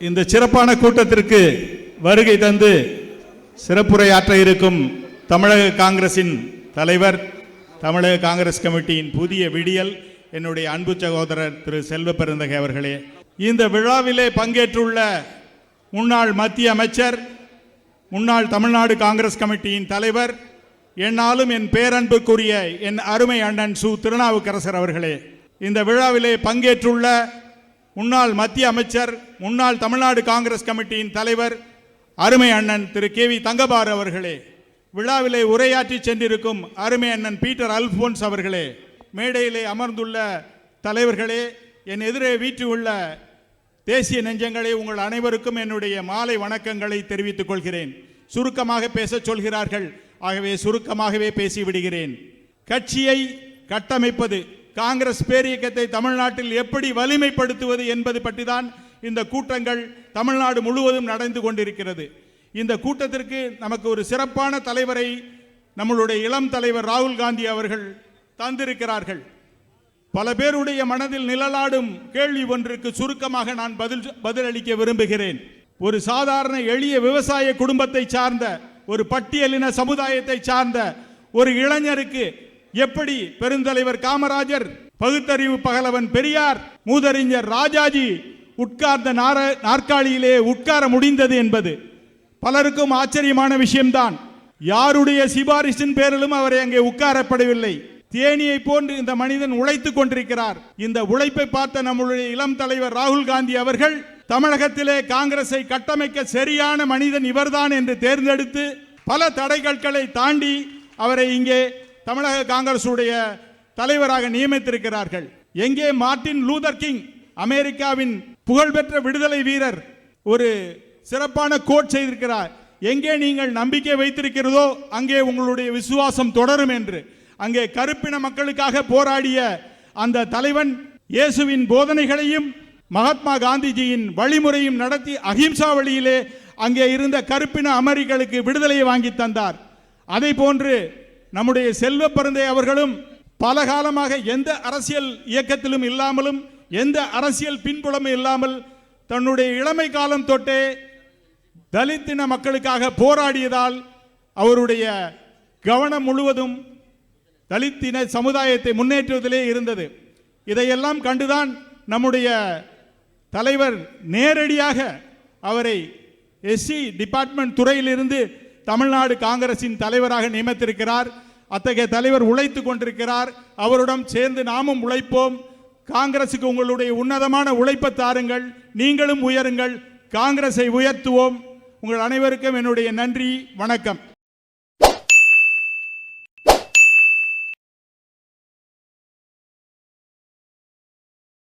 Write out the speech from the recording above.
இந்த சிறப்பான கூட்டத்திற்கு வருகை தந்து சிறப்புரையாற்ற இருக்கும் தமிழக காங்கிரசின் தலைவர் தமிழக காங்கிரஸ் கமிட்டியின் புதிய விடியல் என்னுடைய அன்பு சகோதரர் திரு செல்வ பெருந்தகை அவர்களே இந்த விழாவிலே பங்கேற்றுள்ள முன்னாள் மத்திய அமைச்சர் முன்னாள் தமிழ்நாடு காங்கிரஸ் கமிட்டியின் தலைவர் என்னாலும் என் பேரன்புக்குரிய என் அருமை அண்ணன் சு. திருநாவுக்கரசர் அவர்களே இந்த விழாவிலே பங்கேற்றுள்ள முன்னாள் மத்திய அமைச்சர் முன்னாள் தமிழ்நாடு காங்கிரஸ் கமிட்டியின் தலைவர் அருமை அண்ணன் திரு கே வி தங்கபார் அவர்களே. விழாவிலே உரையாற்றி சென்றிருக்கும் அருமை அண்ணன் பீட்டர் அல்போன்ஸ் அவர்களே. மேடையிலே அமர்ந்துள்ள தலைவர்களே என் எதிரே வீற்றியுள்ள தேசிய நெஞ்சங்களை உங்கள் அனைவருக்கும் என்னுடைய மாலை வணக்கங்களை தெரிவித்துக் கொள்கிறேன். சுருக்கமாக பேசச் சொல்கிறார்கள். ஆகவே சுருக்கமாகவே பேசிவிடுகிறேன் கட்சியை கட்டமைப்பது காங்கிரஸ் பேரியக்கத்தை தமிழ்நாட்டில் எப்படி வலிமைப்படுத்துவது என்பது பற்றி தான் இந்த கூட்டங்கள் தமிழ்நாடு முழுவதும் நடந்து கொண்டிருக்கிறது. இந்த கூட்டத்திற்கு நமக்கு ஒரு சிறப்பான தலைவரை நம்மளுடைய இளம் தலைவர் ராகுல் காந்தி அவர்கள் தந்திருக்கிறார்கள். பல பேருடைய மனதில் நிழலாடும் கேள்வி ஒன்றுக்கு சுருக்கமாக நான் பதில் பதிலளிக்க விரும்புகிறேன். ஒரு சாதாரண எளிய விவசாய குடும்பத்தை சார்ந்த ஒரு பட்டியலின சமுதாயத்தை சார்ந்த ஒரு இளைஞருக்கு எப்படி பெருந்தலைவர் காமராஜர் பகுத்தறிவு பகலவன் பெரியார் மூதறிஞர் ராஜாஜி உட்கார்ந்த நார நாற்காலியிலே உட்கார முடிந்தது என்பது பலருக்கும் ஆச்சரியமான விஷயம்தான். யாருடைய சிபாரிசின் பேரிலும் அவரை அங்கே உட்காரப்படவில்லை. தேனியை போன்று இந்த மனிதன் உழைத்துக் கொண்டிருக்கிறார். இந்த உழைப்பை பார்த்த நம்முடைய இளம் தலைவர் ராகுல் காந்தி அவர்கள் தமிழகத்திலே காங்கிரஸை கட்டமைக்க சரியான மனிதன் இவர்தான் என்று தேர்ந்தெடுத்து பல தடைகற்களை தாண்டி அவரை இங்கே தமிழக காங்கிரசுடைய தலைவராக நியமித்திருக்கிறார்கள். எங்கே மார்ட்டின் லூதர் கிங் அமெரிக்காவின் புகழ்பெற்ற விடுதலை வீரர் ஒரு சிறப்பான கோட் செய்திருக்கிறார். எங்கே நீங்கள் நம்பிக்கை வைத்திருக்கிறதோ அங்கே உங்களுடைய விசுவாசம் தொடரும் என்று. அங்கே கருப்பின மக்களுக்காக போராடிய அந்த தலைவன் இயேசுவின் போதனைகளையும் மகாத்மா காந்திஜியின் வழிமுறையும் நடத்தி அஹிம்சா வழியிலே அங்கே இருந்த கருப்பின அமெரிக்கர்களுக்கு விடுதலையை வாங்கி தந்தார். அதை போன்று நம்முடைய செல்வ பருந்தை அவர்களும் பல காலமாக எந்த அரசியல் இயக்கத்திலும் இல்லாமலும் எந்த அரசியல் பின்புலமும் இல்லாமல் தன்னுடைய இளமை காலம் தொட்டே தலித்தின மக்களுக்காக போராடியதால் அவருடைய கவனம் முழுவதும் தலித்தின சமுதாயத்தை முன்னேற்றுவதிலே இருந்தது. இதையெல்லாம் கண்டுதான் நம்முடைய தலைவர் நேரடியாக அவரை எஸ்சி டிபார்ட்மெண்ட் துறையிலிருந்து தமிழ்நாடு காங்கிரசின் தலைவராக நியமித்திருக்கிறார். அத்தகைய தலைவர் உழைத்து கொண்டிருக்கிறார். அவருடன் சேர்ந்து நாமும் உழைப்போம். காங்கிரசுக்கு உங்களுடைய உன்னதமான உழைப்பை தாருங்கள். நீங்களும் உயருங்கள். காங்கிரஸை உயர்த்துவோம். உங்கள் அனைவருக்கும் என்னுடைய நன்றி. வணக்கம்.